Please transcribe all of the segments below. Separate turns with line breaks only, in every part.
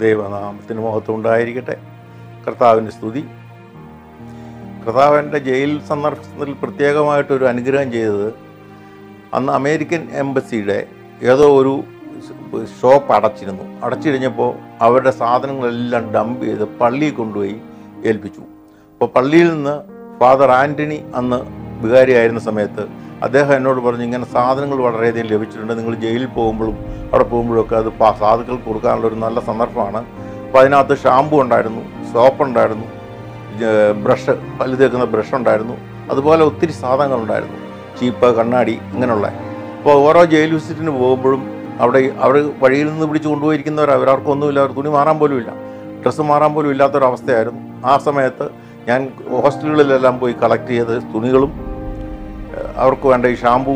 ദൈവനാമത്തിന് മഹത്വം ഉണ്ടായിരിക്കട്ടെ കർത്താവിന്റെ സ്തുതി. കർത്താവിന്റെ ജയിൽ സന്ദർശനത്തിൽ പ്രത്യേകമായിട്ടൊരു അനുഗ്രഹം ചെയ്തത് അന്ന് അമേരിക്കൻ എംബസിയുടെ ഏതോ ഒരു ഷോപ്പ് അടച്ചിരുന്നു. അടച്ചിടിഞ്ഞപ്പോൾ അവരുടെ സാധനങ്ങളെല്ലാം ഡംപ് ചെയ്ത് പള്ളിയിൽ കൊണ്ടുപോയി ഏൽപ്പിച്ചു. അപ്പോൾ പള്ളിയിൽ നിന്ന് ഫാദർ ആന്റണി അന്ന് വികാരിയായിരുന്ന സമയത്ത് അദ്ദേഹം എന്നോട് പറഞ്ഞു ഇങ്ങനെ സാധനങ്ങൾ വളരെയധികം ലഭിച്ചിട്ടുണ്ട്. നിങ്ങൾ ജയിലിൽ പോകുമ്പോഴും അവിടെ പോകുമ്പോഴൊക്കെ അത് സാധുക്കൾക്ക് കൊടുക്കാനുള്ള ഒരു നല്ല സന്ദർഭമാണ്. അപ്പോൾ അതിനകത്ത് ഷാമ്പു ഉണ്ടായിരുന്നു സോപ്പ് ഉണ്ടായിരുന്നു ബ്രഷ് പല്ല് തേക്കുന്ന ബ്രഷ് ഉണ്ടായിരുന്നു. അതുപോലെ ഒത്തിരി സാധനങ്ങളുണ്ടായിരുന്നു ചീപ്പ് കണ്ണാടി ഇങ്ങനെയുള്ള. അപ്പോൾ ഓരോ ജയിൽ വിസിറ്റിന് പോകുമ്പോഴും അവിടെ അവർ വഴിയിൽ നിന്ന് പിടിച്ച് കൊണ്ടുപോയിരിക്കുന്നവർ അവരാർക്കൊന്നുമില്ല അവർ തുണി മാറാൻ പോലും ഇല്ല. ഡ്രസ്സ് മാറാൻ പോലും ഇല്ലാത്തൊരവസ്ഥയായിരുന്നു. ആ സമയത്ത് ഞാൻ ഹോസ്റ്റലുകളിലെല്ലാം പോയി കളക്ട് ചെയ്ത് തുണികളും അവർക്ക് വേണ്ട ഈ ഷാമ്പു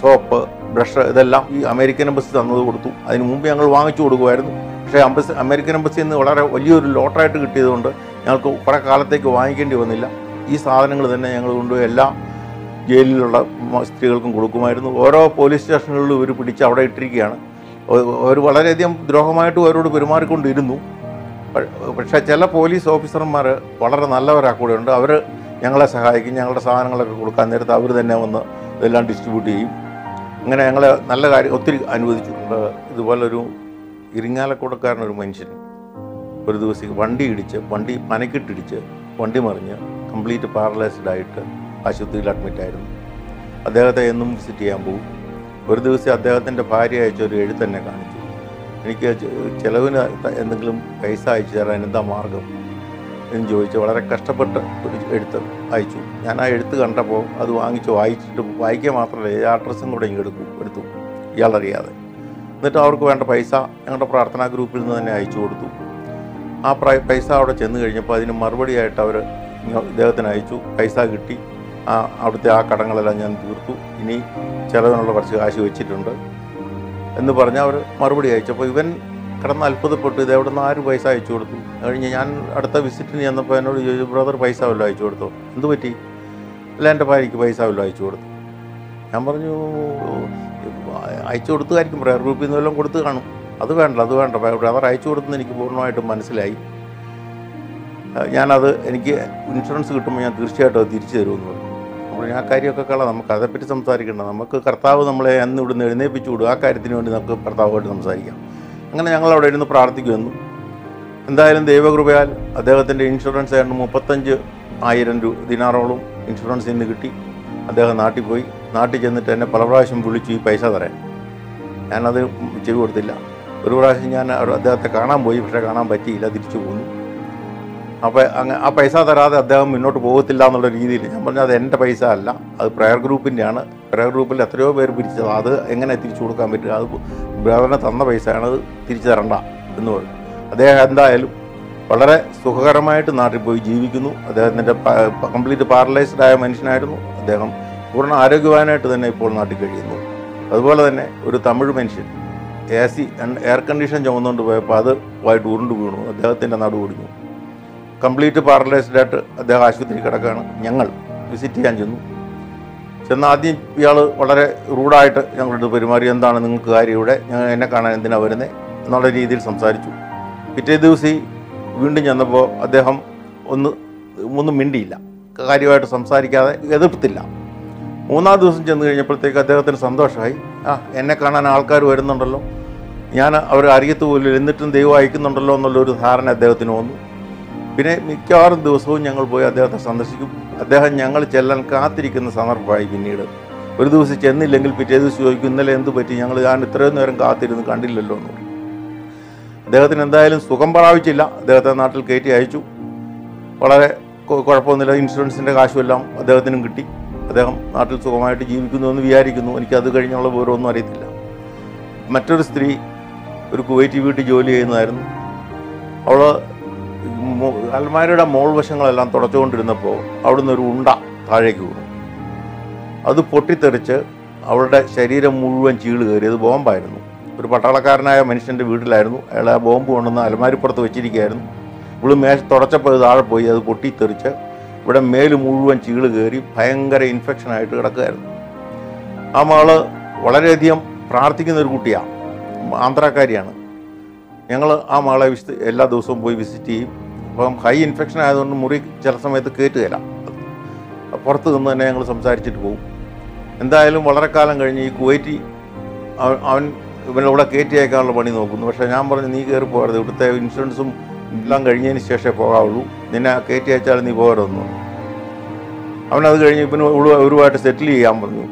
സോപ്പ് ബ്രഷ് ഇതെല്ലാം ഈ അമേരിക്കൻ എംബസി തന്നത് കൊടുത്തു. അതിന് മുമ്പ് ഞങ്ങൾ വാങ്ങിച്ചു കൊടുക്കുമായിരുന്നു. പക്ഷേ അംബസി അമേരിക്കൻ എംബസിയിൽ നിന്ന് വളരെ വലിയൊരു ലോട്ടറായിട്ട് കിട്ടിയതുകൊണ്ട് ഞങ്ങൾക്ക് കുറേ കാലത്തേക്ക് വാങ്ങിക്കേണ്ടി വന്നില്ല. ഈ സാധനങ്ങൾ തന്നെ ഞങ്ങൾ കൊണ്ടുപോയി എല്ലാ ജയിലിലുള്ള സ്ത്രീകൾക്കും കൊടുക്കുമായിരുന്നു. ഓരോ പോലീസ് സ്റ്റേഷനുകളിലും ഇവർ പിടിച്ച് അവിടെ ഇട്ടിരിക്കുകയാണ്. അവർ വളരെയധികം ദ്രോഹമായിട്ടും അവരോട് പെരുമാറിക്കൊണ്ടിരുന്നു. പക്ഷേ ചില പോലീസ് ഓഫീസർമാർ വളരെ നല്ലവരാ കൂടെയുണ്ട്. അവർ ഞങ്ങളെ സഹായിക്കും ഞങ്ങളുടെ സാധനങ്ങളൊക്കെ കൊടുക്കാൻ നേരത്ത് അവർ തന്നെ വന്ന് ഇതെല്ലാം ഡിസ്ട്രിബ്യൂട്ട് ചെയ്യും. അങ്ങനെ ഞങ്ങളെ നല്ല കാര്യം ഒത്തിരി അനുവദിച്ചിട്ടുണ്ട്. ഇതുപോലൊരു ഇരിങ്ങാലക്കൂടക്കാരനൊരു മനുഷ്യൻ ഒരു ദിവസം വണ്ടി ഇടിച്ച് വണ്ടി പനക്കിട്ടിടിച്ച് വണ്ടി മറിഞ്ഞ് കംപ്ലീറ്റ് പാരലൈസ്ഡ് ആയിട്ട് ആശുപത്രിയിൽ അഡ്മിറ്റായിരുന്നു അദ്ദേഹത്തെ എന്നും വിസിറ്റ് ചെയ്യാൻ പോകും. ഒരു ദിവസം അദ്ദേഹത്തിന്റെ ഭാര്യ അയച്ച ഒരു കാണിച്ചു. എനിക്ക് ചെലവിന് എന്തെങ്കിലും പൈസ അയച്ചു തരാൻ എന്താ മാർഗം? എന്ന് ചോദിച്ച് വളരെ കഷ്ടപ്പെട്ട് എഴുത്ത് അയച്ചു. ഞാൻ ആ എഴുത്ത് കണ്ടപ്പോൾ അത് വാങ്ങിച്ച് വായിച്ചിട്ട് വായിക്കുക മാത്രമല്ല ഈ അഡ്രസ്സും കൂടെ എടുക്കും എടുത്തു. ഇയാളറിയാതെ. എന്നിട്ട് അവർക്ക് വേണ്ട പൈസ ഞങ്ങളുടെ പ്രാർത്ഥനാ ഗ്രൂപ്പിൽ നിന്ന് തന്നെ അയച്ചു കൊടുത്തു. ആ പൈസ അവിടെ ചെന്ന് കഴിഞ്ഞപ്പോൾ അതിന് മറുപടിയായിട്ട് അവർ ഇദ്ദേഹത്തിന് അയച്ചു. പൈസ കിട്ടി. ആ അവിടുത്തെ ആ കടങ്ങളെല്ലാം ഞാൻ തീർത്തു. ഇനി ചിലവിനുള്ള കുറച്ച് കാശ് വെച്ചിട്ടുണ്ട് എന്ന് പറഞ്ഞ് അവർ മറുപടി അയച്ചപ്പോൾ ഇവൻ കിടന്ന് അത്ഭുതപ്പെട്ടു. ഇത് എവിടെ നിന്ന് ആര് പൈസ അയച്ചു കൊടുത്തു? കഴിഞ്ഞ് ഞാൻ അടുത്ത വിസിറ്റിന് ചെന്നപ്പോൾ എന്നോട് ചോദിച്ചു ബ്രദർ പൈസ വല്ലതും അയച്ചു കൊടുത്തു? എന്ത് പറ്റി? അല്ല എന്റെ ഭാര്യയ്ക്ക് പൈസ വല്ലതും അയച്ചു കൊടുത്തു. ഞാൻ പറഞ്ഞു അയച്ചു കൊടുത്തതായിരിക്കും. പ്രയർ ഗ്രൂപ്പിൽ നിന്ന് വല്ലതും കൊടുത്ത് കാണും. അത് വേണ്ട അത് വേണ്ട. ബ്രദർ അയച്ചു കൊടുത്തെന്ന് എനിക്ക് പൂർണമായിട്ടും മനസ്സിലായി. ഞാനത് എനിക്ക് ഇൻഷുറൻസ് കിട്ടുമ്പോൾ ഞാൻ തീർച്ചയായിട്ടും അത് തിരിച്ചു തരുമെന്ന് പറഞ്ഞു. അപ്പോൾ ആ കാര്യമൊക്കെ കള നമുക്ക് അതേപ്പറ്റി സംസാരിക്കേണ്ട. നമുക്ക് കർത്താവ് നമ്മളെ അന്ന് ഇവിടുന്ന് എഴുന്നേപ്പിച്ചു വിടും. ആ കാര്യത്തിന് വേണ്ടി നമുക്ക് കർത്താവുമായിട്ട് സംസാരിക്കാം. അങ്ങനെ ഞങ്ങൾ അവിടെ ഇരുന്ന് പ്രാർത്ഥിക്കുമെന്നു എന്തായാലും ദൈവകൃപയാൽ അദ്ദേഹത്തിന്റെ ഇൻഷുറൻസ് ആയിരുന്നു മുപ്പത്തഞ്ച് ആയിരം രൂപ ദിനാറോളം ഇൻഷുറൻസിൽ നിന്ന് കിട്ടി. അദ്ദേഹം നാട്ടിൽ പോയി. നാട്ടിൽ ചെന്നിട്ട് എന്നെ പല പ്രാവശ്യം വിളിച്ചു ഈ പൈസ തരാൻ. ഞാനത് ചെയ്തു കൊടുത്തില്ല. ഒരു പ്രാവശ്യം ഞാൻ അദ്ദേഹത്തെ കാണാൻ പോയി പക്ഷേ കാണാൻ പറ്റിയില്ല തിരിച്ചു പോന്നു. അപ്പോൾ അങ്ങ് ആ പൈസ തരാതെ അദ്ദേഹം മുന്നോട്ട് പോകത്തില്ല എന്നുള്ള രീതിയിൽ ഞാൻ പറഞ്ഞാൽ അത് എന്റെ പൈസ അല്ല. അത് പ്രയർ ഗ്രൂപ്പിന്റെയാണ് പ്രയർ ഗ്രൂപ്പിൽ എത്രയോ പേര് പിരിച്ചത്. അത് എങ്ങനെ തിരിച്ചു കൊടുക്കാൻ പറ്റുക അത് ബ്രദറിന് തന്ന പൈസയാണ് അത് തിരിച്ചു തരണ്ട എന്ന് പറഞ്ഞു. അദ്ദേഹം എന്തായാലും വളരെ സുഖകരമായിട്ട് നാട്ടിൽ പോയി ജീവിക്കുന്നു. അദ്ദേഹത്തിന്റെ കംപ്ലീറ്റ് പാരലൈസ്ഡ് ആയ മനുഷ്യനായിരുന്നു. അദ്ദേഹം പൂർണ ആരോഗ്യവാനായിട്ട് തന്നെ ഇപ്പോൾ നാട്ടിൽ കഴിയുന്നു. അതുപോലെ തന്നെ ഒരു തമിഴ് മനുഷ്യൻ എ സി എയർ കണ്ടീഷൻ ചുമന്നുകൊണ്ട് പോയപ്പോൾ അത് വായിട്ട് ഉരുണ്ട് വീണു. അദ്ദേഹത്തിന്റെ നടു ഒടിഞ്ഞു കംപ്ലീറ്റ് പാരലൈസ്ഡ് ആയിട്ട് അദ്ദേഹം ആശുപത്രി കിടക്കുകയാണ്. ഞങ്ങൾ വിസിറ്റ് ചെയ്യാൻ ചെന്നു. ചെന്ന് ആദ്യം ഇയാൾ വളരെ റൂഡായിട്ട് ഞങ്ങളോട് പെരുമാറി എന്താണ് നിങ്ങൾക്ക് കാര്യം ഇവിടെ? ഞങ്ങൾ എന്നെ കാണാൻ എന്തിനാണ് വരുന്നത് എന്നുള്ള രീതിയിൽ സംസാരിച്ചു. പിറ്റേ ദിവസം വീണ്ടും ചെന്നപ്പോൾ അദ്ദേഹം ഒന്ന് ഒന്നും മിണ്ടിയില്ല. കാര്യമായിട്ട് സംസാരിക്കാതെ എതിർത്തില്ല. മൂന്നാം ദിവസം ചെന്ന് കഴിഞ്ഞപ്പോഴത്തേക്ക് അദ്ദേഹത്തിന് സന്തോഷമായി. ആ എന്നെ കാണാൻ ആൾക്കാർ വരുന്നുണ്ടല്ലോ. ഞാൻ അവർ അറിയത്ത് പോലും എന്നിട്ടും ദൈവം അയക്കുന്നുണ്ടല്ലോ എന്നുള്ളൊരു ധാരണ അദ്ദേഹത്തിന് വന്നു. പിന്നെ മിക്കവാറും ദിവസവും ഞങ്ങൾ പോയി അദ്ദേഹത്തെ സന്ദർശിക്കും. അദ്ദേഹം ഞങ്ങൾ ചെല്ലാൻ കാത്തിരിക്കുന്ന സന്ദർഭമായി പിന്നീട്. ഒരു ദിവസം ചെന്നില്ലെങ്കിൽ പിറ്റേ ദിവസം ചോദിക്കും ഇന്നലെ എന്ത് പറ്റി? ഞങ്ങൾ ഞാൻ ഇത്രയും നേരം കാത്തിരുന്ന് കണ്ടില്ലല്ലോ എന്ന് അദ്ദേഹത്തിന് എന്തായാലും സുഖം പ്രാപിച്ചില്ല. അദ്ദേഹത്തെ നാട്ടിൽ കയറ്റി അയച്ചു. വളരെ കുഴപ്പമൊന്നുമില്ല. ഇൻഷുറൻസിന്റെ കാശുമെല്ലാം അദ്ദേഹത്തിനും കിട്ടി. അദ്ദേഹം നാട്ടിൽ സുഖമായിട്ട് ജീവിക്കുന്നു എന്ന് വിചാരിക്കുന്നു. എനിക്ക് അത് കഴിഞ്ഞുള്ള വിവരമൊന്നും അറിയത്തില്ല. മറ്റൊരു സ്ത്രീ ഒരു കുവൈറ്റി വീട്ടിൽ ജോലി ചെയ്യുന്നതായിരുന്നു. അവൾ അൽമാരയുടെ മോൾ വശങ്ങളെല്ലാം തുടച്ചുകൊണ്ടിരുന്നപ്പോൾ അവിടുന്ന് ഒരു ഉണ്ട താഴേക്ക് വീണു. അത് പൊട്ടിത്തെറിച്ച് അവളുടെ ശരീരം മുഴുവൻ ചീൾ കയറി. അത് ബോംബായിരുന്നു. ഒരു പട്ടാളക്കാരനായ മനുഷ്യന്റെ വീട്ടിലായിരുന്നു. അയാൾ ആ ബോംബ് കൊണ്ടുവന്ന് അലമാരിപ്പുറത്ത് വെച്ചിരിക്കുകയായിരുന്നു. ഇവൾ മേശ തുടച്ചപ്പോൾ താഴെ പോയി. അത് പൊട്ടിത്തെറിച്ച് ഇവിടെ മേൽ മുഴുവൻ ചീൾ കയറി ഭയങ്കര ഇൻഫെക്ഷനായിട്ട് കിടക്കുകയായിരുന്നു. ആ മകൾ വളരെയധികം പ്രാർത്ഥിക്കുന്ന ഒരു കുട്ടിയാണ് ആന്ധ്രാക്കാരിയാണ്. ഞങ്ങൾ ആ മകളെ വിസിറ്റ് എല്ലാ ദിവസവും പോയി വിസിറ്റ് ചെയ്യും. അപ്പം ഹൈ ഇൻഫെക്ഷൻ ആയതുകൊണ്ട് മുറി ചില സമയത്ത് കയറ്റുകയില്ല പുറത്ത് നിന്ന് തന്നെ ഞങ്ങൾ സംസാരിച്ചിട്ട് പോകും എന്തായാലും വളരെ കാലം കഴിഞ്ഞ് ഈ കുവൈറ്റി അവൻ ഇവനിവിടെ കയറ്റി അയക്കാനുള്ള പണി നോക്കുന്നു. പക്ഷേ ഞാൻ പറഞ്ഞു നീ കയറി പോകരുത്. ഇവിടുത്തെ ഇൻഷുറൻസും എല്ലാം കഴിഞ്ഞതിന് ശേഷമേ പോകാവുള്ളൂ. നിന്നെ കയറ്റി അയച്ചാൽ നീ പോകരുതെന്ന്. അവനത് കഴിഞ്ഞ് ഇപ്പം ഒരുപാട് സെറ്റിൽ ചെയ്യാൻ പറഞ്ഞു.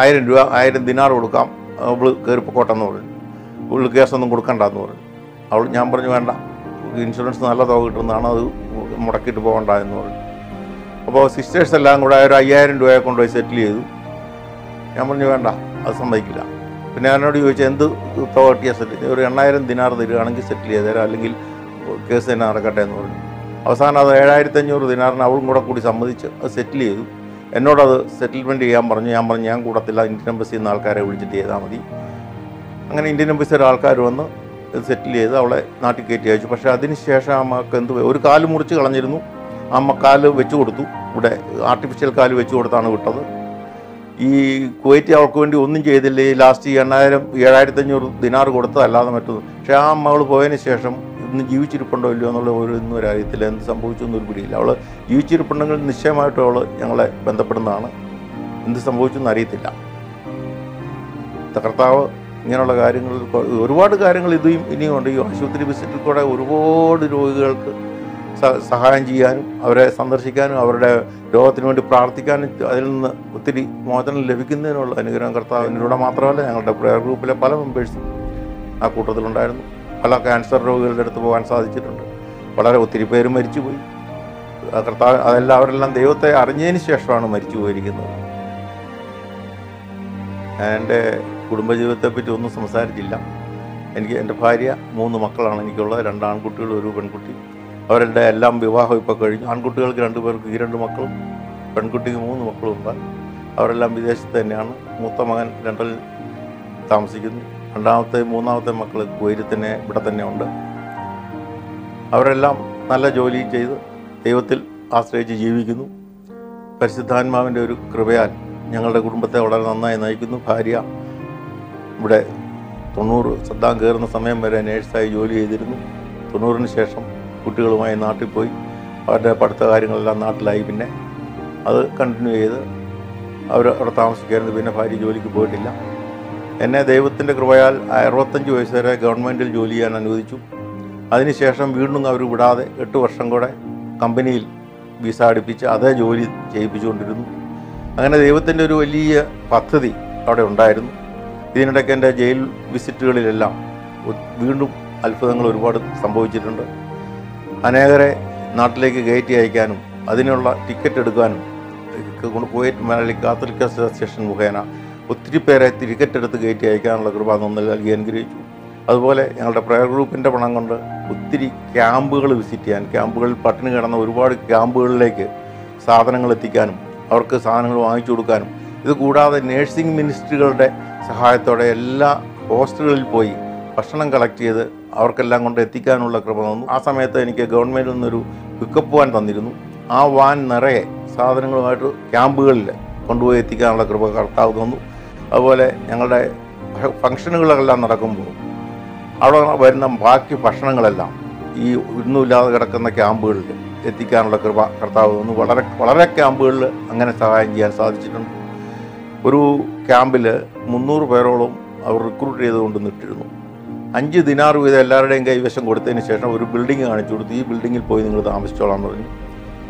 ആയിരം രൂപ ആയിരം ദിനാർ കൊടുക്കാം. അവൾ കയറിപ്പോട്ടെന്ന് പറഞ്ഞു. ഇവൾ കേസൊന്നും കൊടുക്കണ്ടെന്ന് പറഞ്ഞു. അവൾ ഞാൻ പറഞ്ഞു വേണ്ട. ഇൻഷുറൻസ് നല്ല തുക കിട്ടുന്നതാണ് അത് മുടക്കിയിട്ട് പോകണ്ട എന്ന് പറഞ്ഞു. അപ്പോൾ സിസ്റ്റേഴ്സ് എല്ലാം കൂടെ ഒരു അയ്യായിരം രൂപയെ കൊണ്ടുപോയി സെറ്റിൽ ചെയ്തു. ഞാൻ പറഞ്ഞു വേണ്ട അത് സമ്മതിക്കില്ല. പിന്നെ എന്നോട് ചോദിച്ചാൽ എന്ത് തുക കിട്ടിയാൽ സെറ്റിൽ ഒരു എണ്ണായിരം ദിനാർ തരികയാണെങ്കിൽ സെറ്റിൽ ചെയ്ത് തരാം അല്ലെങ്കിൽ കേസ് തന്നെ നടക്കട്ടെ എന്ന് പറഞ്ഞു. അവസാനം അത് ഏഴായിരത്തി അഞ്ഞൂറ് ദിനാറിന് അവളും കൂടെ കൂടി സമ്മതിച്ച് അത് സെറ്റിൽ ചെയ്തു. എന്നോടത് സെറ്റിൽമെന്റ് ചെയ്യാൻ പറഞ്ഞു. ഞാൻ പറഞ്ഞു ഞാൻ കൂടത്തില്ല ഇന്ത്യൻ എംബസിയിൽ നിന്ന് ആൾക്കാരെ വിളിച്ചിട്ട് ചെയ്താൽ മതി. അങ്ങനെ ഇന്ത്യൻ എംബസിയുടെ ആൾക്കാർ വന്ന് സെറ്റിൽ ചെയ്ത് അവളെ നാട്ടിൽ കയറ്റി അയച്ചു. പക്ഷേ അതിനുശേഷം അമ്മയ്ക്ക് എന്ത് ഒരു കാൽ മുറിച്ച് കളഞ്ഞിരുന്നു. അമ്മ കാൽ വെച്ചു കൊടുത്തു. ഇവിടെ ആർട്ടിഫിഷ്യൽ കാൽ വെച്ചു കൊടുത്താണ് വിട്ടത്. ഈ കുവൈറ്റ് അവൾക്ക് വേണ്ടി ഒന്നും ചെയ്തില്ല. ഈ ലാസ്റ്റ് ഈ എണ്ണായിരം ഏഴായിരത്തി അഞ്ഞൂറ് ദിനാറ് കൊടുത്തതല്ലാതെ മറ്റൊന്നും. പക്ഷേ ആ അമ്മകൾ പോയതിന് ശേഷം ഇന്ന് ജീവിച്ചിരിപ്പുണ്ടോ ഇല്ലയോ എന്നുള്ള ഒരു ഇന്നും ഒരു അറിയത്തില്ല. എന്ത് സംഭവിച്ചു ഒരു പിടിയില്ല. അവൾ ജീവിച്ചിരിപ്പുണ്ടെങ്കിൽ നിശ്ചയമായിട്ടും അവൾ ഞങ്ങളെ ബന്ധപ്പെടുന്നതാണ്. എന്ത് സംഭവിച്ചു എന്ന് അറിയത്തില്ല കർത്താവ് ഇങ്ങനെയുള്ള കാര്യങ്ങൾ ഒരുപാട് കാര്യങ്ങൾ ഇതും ഇനിയും ഉണ്ട്. ഈ ആശുപത്രി വിസിറ്റിൽ കൂടെ ഒരുപാട് രോഗികൾക്ക് സഹായം ചെയ്യാനും അവരെ സന്ദർശിക്കാനും അവരുടെ രോഗത്തിന് വേണ്ടി പ്രാർത്ഥിക്കാനും അതിൽ നിന്ന് ഒത്തിരി മോചനം ലഭിക്കുന്നതിനുള്ള അനുഗ്രഹം കർത്താവിനിലൂടെ മാത്രമല്ല ഞങ്ങളുടെ പ്രയർ ഗ്രൂപ്പിലെ പല മെമ്പേഴ്സും ആ കൂട്ടത്തിലുണ്ടായിരുന്നു. പല ക്യാൻസർ രോഗികളുടെ അടുത്ത് പോകാൻ സാധിച്ചിട്ടുണ്ട്. വളരെ ഒത്തിരി പേര് മരിച്ചുപോയി. കർത്താവ് അതെല്ലാം അവരെല്ലാം ദൈവത്തെ അറിഞ്ഞതിന് ശേഷമാണ് മരിച്ചു പോയിരിക്കുന്നത് എന്റെ കുടുംബജീവിതത്തെപ്പറ്റി ഒന്നും സംസാരിച്ചില്ല. എനിക്ക് എന്റെ ഭാര്യ മൂന്ന് മക്കളാണ്. എനിക്കുള്ളത് രണ്ട് ആൺകുട്ടികൾ ഒരു പെൺകുട്ടി. അവരുടെ എല്ലാം വിവാഹം ഇപ്പോൾ കഴിഞ്ഞു. ആൺകുട്ടികൾക്ക് രണ്ട് പേർക്ക് ഈ രണ്ട് മക്കളും പെൺകുട്ടിക്ക് മൂന്ന് മക്കളും ഉണ്ട്. അവരെല്ലാം വിദേശത്ത് തന്നെയാണ്. മൂത്ത മകൻ ലണ്ടനിൽ താമസിക്കുന്നു. രണ്ടാമത്തെ മൂന്നാമത്തെ മക്കൾ കുവൈറ്റിൽ തന്നെ ഇവിടെ തന്നെ ഉണ്ട്. അവരെല്ലാം നല്ല ജോലി ചെയ്ത് ദൈവത്തിൽ ആശ്രയിച്ച് ജീവിക്കുന്നു. പരിശുദ്ധാത്മാവിന്റെ ഒരു കൃപയാൽ ഞങ്ങളുടെ കുടുംബത്തെ വളരെ നന്നായി നയിക്കുന്നു. ഭാര്യ ഇവിടെ തൊണ്ണൂറ് സദ്ദാം കയറുന്ന സമയം വരെ നേഴ്സായി ജോലി ചെയ്തിരുന്നു. തൊണ്ണൂറിന് ശേഷം കുട്ടികളുമായി നാട്ടിൽ പോയി. അവരുടെ പഠിത്ത കാര്യങ്ങളെല്ലാം നാട്ടിലായി. പിന്നെ അത് കണ്ടിന്യൂ ചെയ്ത് അവർ അവിടെ താമസിക്കായിരുന്നു. പിന്നെ ഭാര്യ ജോലിക്ക് പോയിട്ടില്ല. എന്നെ ദൈവത്തിന്റെ കൃപയാൽ അറുപത്തഞ്ച് വയസ്സ് വരെ ഗവൺമെന്റിൽ ജോലി ചെയ്യാൻ അനുവദിച്ചു. അതിനുശേഷം വീണ്ടും അവർ വിടാതെ എട്ട് വർഷം കൂടെ കമ്പനിയിൽ വിസ അടുപ്പിച്ച് അതേ ജോലി ചെയ്യിപ്പിച്ചുകൊണ്ടിരുന്നു. അങ്ങനെ ദൈവത്തിന്റെ ഒരു വലിയ പദ്ധതി അവിടെ ഉണ്ടായിരുന്നു. ഇതിനിടയ്ക്ക് എന്റെ ജയിൽ വിസിറ്റുകളിലെല്ലാം വീണ്ടും അത്ഭുതങ്ങൾ ഒരുപാട് സംഭവിച്ചിട്ടുണ്ട്. അനേകരെ നാട്ടിലേക്ക് കയറ്റി അയക്കാനും അതിനുള്ള ടിക്കറ്റ് എടുക്കാനും കുവൈറ്റ് മലയാളി കാത്തലിക് അസോസിയേഷൻ മുഖേന ഒത്തിരി പേരെ ടിക്കറ്റ് എടുത്ത് കയറ്റി അയക്കാനുള്ള കൃപ നൽകി അനുഗ്രഹിച്ചു. അതുപോലെ ഞങ്ങളുടെ പ്രയർ ഗ്രൂപ്പിന്റെ പണം കൊണ്ട് ഒത്തിരി ക്യാമ്പുകൾ വിസിറ്റ് ചെയ്യാൻ ക്യാമ്പുകളിൽ പട്ടിണി കിടന്ന ഒരുപാട് ക്യാമ്പുകളിലേക്ക് സാധനങ്ങൾ എത്തിക്കാനും അവർക്ക് സാധനങ്ങൾ വാങ്ങിച്ചു കൊടുക്കാനും ഇത് കൂടാതെ നേഴ്സിംഗ് മിനിസ്ട്രികളുടെ സഹായത്തോടെ എല്ലാ ഹോസ്റ്റലുകളിൽ പോയി ഭക്ഷണം കളക്ട് ചെയ്ത് അവർക്കെല്ലാം കൊണ്ട് എത്തിക്കാനുള്ള ക്രമം തന്നു. ആ സമയത്ത് എനിക്ക് ഗവൺമെന്റിൽ നിന്നൊരു പിക്കപ്പ് വാൻ തന്നിരുന്നു. ആ വാൻ നിറയെ സാധനങ്ങളുമായിട്ട് ക്യാമ്പുകളിൽ കൊണ്ടുപോയി എത്തിക്കാനുള്ള കൃപ കർത്താവ് തന്നു. അതുപോലെ ഞങ്ങളുടെ ഫംഗ്ഷനുകളെല്ലാം നടക്കുമ്പോൾ അവിടെ വരുന്ന ബാക്കി ഭക്ഷണങ്ങളെല്ലാം ഈ ഒന്നുമില്ലാതെ കിടക്കുന്ന ക്യാമ്പുകളിൽ എത്തിക്കാനുള്ള കൃപ കർത്താവ് തന്നു. വളരെ വളരെ ക്യാമ്പുകളിൽ അങ്ങനെ സഹായം ചെയ്യാൻ സാധിച്ചിട്ടുണ്ട്. ഒരു ക്യാമ്പിൽ മുന്നൂറ് പേരോളം അവർ റിക്രൂട്ട് ചെയ്തുകൊണ്ട് നിട്ടിരുന്നു അഞ്ച് ദിനാർ വീതം എല്ലാവരുടെയും കൈവശം കൊടുത്തതിന് ശേഷം ഒരു ബിൽഡിംഗ് കാണിച്ചു കൊടുത്തു. ഈ ബിൽഡിങ്ങിൽ പോയി നിങ്ങൾ താമസിച്ചോളാം പറഞ്ഞു.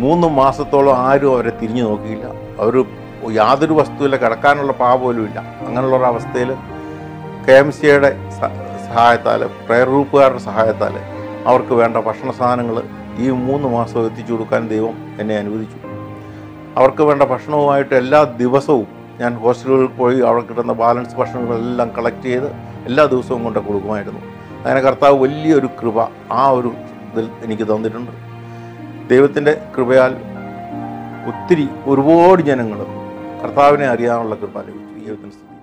മൂന്ന് മാസത്തോളം ആരും അവരെ തിരിഞ്ഞു നോക്കിയില്ല. അവർ യാതൊരു വസ്തുവില്ല കിടക്കാനുള്ള പാ പോലും ഇല്ല. അങ്ങനെയുള്ള ഒരു അവസ്ഥയിൽ കെ എം സിയുടെ സഹായത്താൽ പ്രയർ ഗ്രൂപ്പുകാരുടെ സഹായത്താൽ അവർക്ക് വേണ്ട ഭക്ഷണ സാധനങ്ങൾ ഈ മൂന്ന് മാസം എത്തിച്ചു കൊടുക്കാൻ ദൈവം എന്നെ അനുവദിച്ചു. അവർക്ക് വേണ്ട ഭക്ഷണവുമായിട്ട് എല്ലാ ദിവസവും ഞാൻ ഹോസ്റ്റലുകളിൽ പോയി അവിടെ കിട്ടുന്ന ബാലൻസ് ഭക്ഷണങ്ങളെല്ലാം കളക്ട് ചെയ്ത് എല്ലാ ദിവസവും കൊണ്ട് കൊടുക്കുമായിരുന്നു. അങ്ങനെ കർത്താവ് വലിയൊരു കൃപ ആ ഒരു ഇതിൽ എനിക്ക് തന്നിട്ടുണ്ട്. ദൈവത്തിന്റെ കൃപയാൽ ഒത്തിരി ഒരുപാട് ജനങ്ങൾ കർത്താവിനെ അറിയാനുള്ള കൃപ ലഭിച്ചു. ദൈവത്തിന് സ്തുതി.